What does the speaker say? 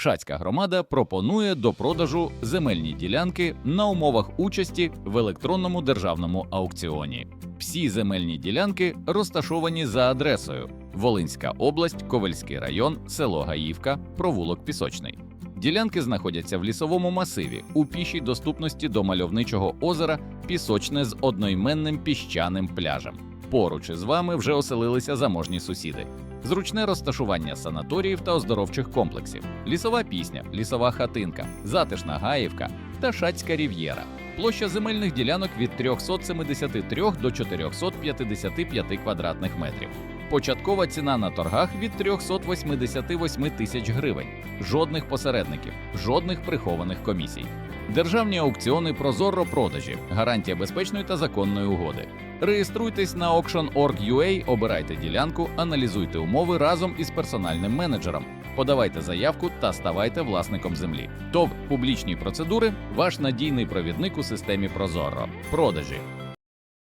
Шацька громада пропонує до продажу земельні ділянки на умовах участі в електронному державному аукціоні. Всі земельні ділянки розташовані за адресою Волинська область, Ковельський район, село Гаївка, провулок Пісочний. Ділянки знаходяться в лісовому масиві у пішій доступності до мальовничого озера Пісочне з одноіменним піщаним пляжем. Поруч із вами вже оселилися заможні сусіди. Зручне розташування санаторіїв та оздоровчих комплексів, лісова пісня, лісова хатинка, затишна гаївка та шацька рів'єра. Площа земельних ділянок від 373 до 455 квадратних метрів. Початкова ціна на торгах від 388 тисяч гривень. Жодних посередників, жодних прихованих комісій. Державні аукціони Прозоро продажі, гарантія безпечної та законної угоди. Реєструйтесь на auction.org.ua, обирайте ділянку, аналізуйте умови разом із персональним менеджером. Подавайте заявку та ставайте власником землі. ТОВ публічні процедури ваш надійний провідник у системі Прозоро. Продажі